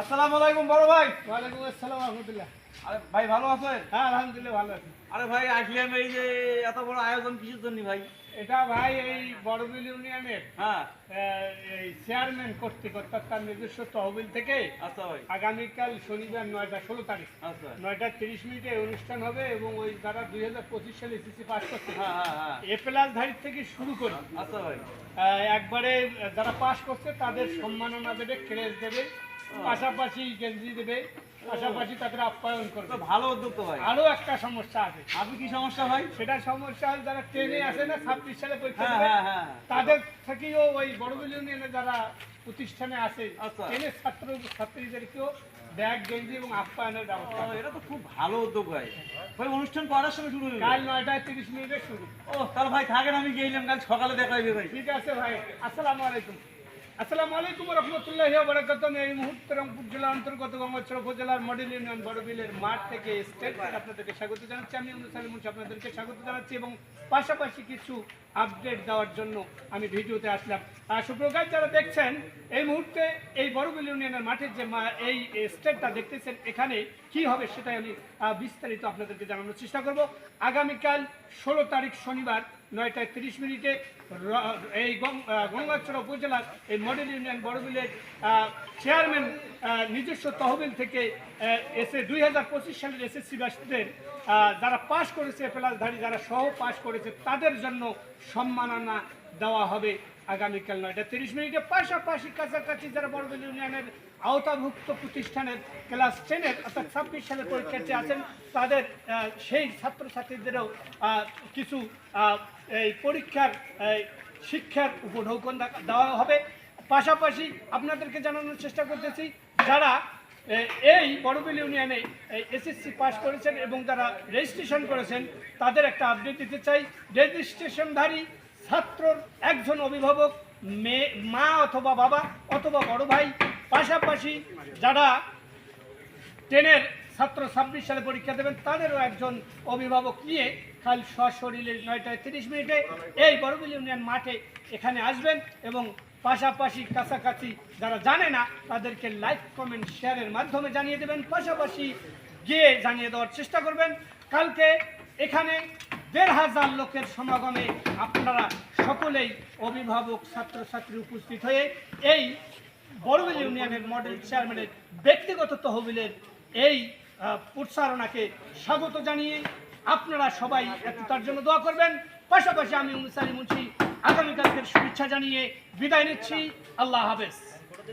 আসসালামু আলাইকুম বড় ভাই। ওয়ালাইকুম আসসালাম রহমতুল্লাহ। আরে ভাই ভালো আছেন? হ্যাঁ আলহামদুলিল্লাহ ভালো আছি। আরে ভাই আসলাম এই যে এত বড় আয়োজন কিসের জন্য ভাই? এটা ভাই এই বড়বিল ইউনিয়নের হ্যাঁ। এই চেয়ারম্যান কর্তৃক অর্থাৎ তার নিজস্ব তহবিল থেকে আচ্ছা ভাই। আগামীকাল শনিবার নয়টা ষোলো তারিখ আচ্ছা। নয়টা তিরিশ মিনিটে অনুষ্ঠান হবে এবং ওই যারা দুই হাজার পঁচিশ সালে এসএসসি পাস করছে হ্যাঁ হ্যাঁ হ্যাঁ। এ প্লাস ধারির থেকে শুরু করে আচ্ছা ভাই। একবারে যারা পাস করছে তাদের সম্মাননা দেবে ক্রেজ দেবে। পাশাপাশি গেঞ্জি দেবে পাশাপাশি তাদের আপ্যায়ন করবে। ভালো উদ্যোগ তো ভাই। আরও একটা সমস্যা আছে। আপনি কি সমস্যা ভাই? সেটা সমস্যা হল যারা ট্রেনে আসে না ছাব্বিশ সালে পরীক্ষা হ্যাঁ হ্যাঁ হ্যাঁ। তাদের থেকেও ওই বড়বিল ইউনিয়নে যারা প্রতিষ্ঠানে আচ্ছা। ট্রেনের ছাত্র ছাত্রীদেরকেও ব্যাগ গেঞ্জি এবং আপ্যায়নের ব্যবস্থা এটা তো খুব ভালো উদ্যোগ ভাই। ভাই অনুষ্ঠান করার সময় শুরু কাল নয়টায় তিরিশ মিনিটে শুরু। ও তাহলে ভাই থাকেন আমি গেলাম কাল সকালে দেখা হইবে ভাই। ঠিক আছে ভাই আসসালামু আলাইকুম। আসসালামু আলাইকুম রহমতুল্লাহ বারাকাতুম এই মুহূর্তে রংপুর জেলার অন্তর্গত গঙ্গাচর উপজেলার মডেল ইউনিয়ন বড়বিলের মাঠ থেকে স্টেট আপনাদেরকে স্বাগত জানাচ্ছি। আমি অনুষ্ঠানের মুন্সি আপনাদেরকে স্বাগত জানাচ্ছি এবং পাশাপাশি কিছু আপডেট দেওয়ার জন্য আমি ভিডিওতে আসলাম। আর সুপ্রকাশ যারা দেখছেন, এই মুহূর্তে এই বড়বিল ইউনিয়নের মাঠের যে এই স্টেটটা দেখতেছেন এখানে কি হবে সেটাই আমি বিস্তারিত আপনাদেরকে জানানোর চেষ্টা করব। আগামীকাল ষোলো তারিখ শনিবার নয়টায় তিরিশ মিনিটে এই গঙ্গাচড়া উপজেলার এই মডেল ইউনিয়ন বড়বিলের বিলের চেয়ারম্যান নিজস্ব তহবিল থেকে এসে দুই হাজার পঁচিশ সালের এসএসসি ব্যাসদের যারা পাশ করেছে প্লাসধারী যারা সহ পাশ করেছে, তাদের জন্য সম্মাননা দেওয়া হবে। আগামীকাল নয়টা তিরিশ মিনিটে পাশাপাশি কাছাকাছি যারা বড়বিল ইউনিয়নের আওতাভুক্ত প্রতিষ্ঠানের ক্লাস টেনের অর্থাৎ ছাব্বিশ সালের পরীক্ষার্থী আছেন, তাদের সেই ছাত্রছাত্রীদেরও কিছু এই পরীক্ষার শিক্ষার উপঢৌকন দেওয়া হবে। পাশাপাশি আপনাদেরকে জানানোর চেষ্টা করতেছি, যারা এই বড়বিল ইউনিয়নে এসএসসি পাশ করেছেন এবং যারা রেজিস্ট্রেশন করেছেন, তাদের একটা আপডেট দিতে চাই। রেজিস্ট্রেশনধারী ছাত্রর একজন অভিভাবক মেয়ে মা অথবা বাবা অথবা বড় ভাই, পাশাপাশি যারা টেনের ছাত্র ছাব্বিশ সালে পরীক্ষা দেবেন, তাদেরও একজন অভিভাবক নিয়ে কাল সশরীরে নয়টায় তিরিশ মিনিটে এই বড়বিল ইউনিয়ন মাঠে এখানে আসবেন এবং পাশাপাশি কাছাকাছি যারা জানে না, তাদেরকে লাইক, কমেন্ট, শেয়ারের মাধ্যমে জানিয়ে দেবেন। পাশাপাশি গিয়ে জানিয়ে দেওয়ার চেষ্টা করবেন। কালকে এখানে দেড় হাজার লোকের সমাগমে আপনারা সকলেই অভিভাবক, ছাত্রছাত্রী উপস্থিত হয়ে এই বড়বিল ইউনিয়নের মডেল চেয়ারম্যানের ব্যক্তিগত তহবিলের এই প্রচারণাকে স্বাগত জানিয়ে আপনারা সবাই একটু তার জন্য দোয়া করবেন। পাশাপাশি আমি অনুসারী মুন্সি আগামীকালকের শুভেচ্ছা জানিয়ে বিদায় নিচ্ছি। আল্লাহ হাফেজ।